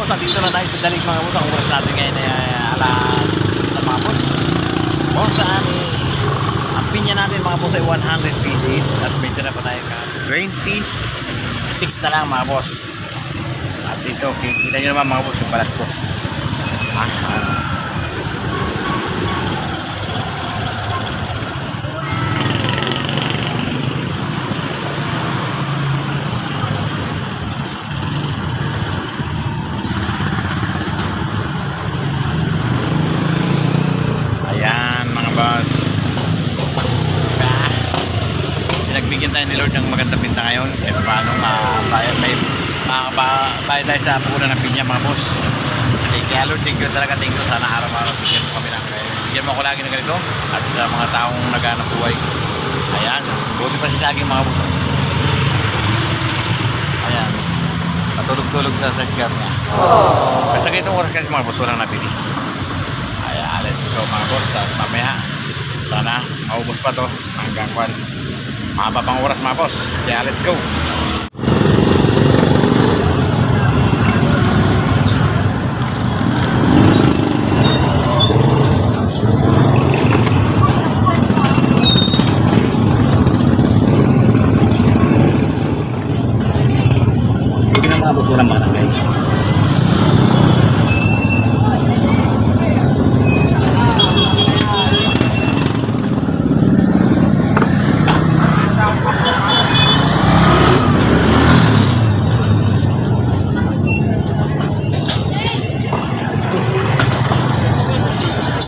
Boss, dito na tayo sa dalig mga boss. Ang oras natin ngayon ay uh, alas na mga boss. Boss, saan eh, ang pinya natin mga boss ay 100 pieces at may tira pa tayo ka 26 na lang mga boss. At dito, kita nyo naman mga boss yung balat ko. Ah, ano. Diba? Pinagbigyan tayo ni Lord ng magandang pinta ngayon. Eh paano mabayad may makakabayad tayo sa puna ng pinya mga boss. Eh, kaya Lord, thank you talaga. Thank you. Sana araw-araw bigyan mo kami ng bigyan mo ako lagi ng ganito. At sa mga taong naghanap buhay. Ayan. Buti pa si Saging mga boss. Ayan. Patulog-tulog sa sidecar niya. Basta ganitong oras kasi mga boss, walang nabili. Ayan, let's go mga boss. Sana maubos pa to hanggang kwan. Mahaba pang oras mga boss. Kaya let's go. Buti na mga walang mga.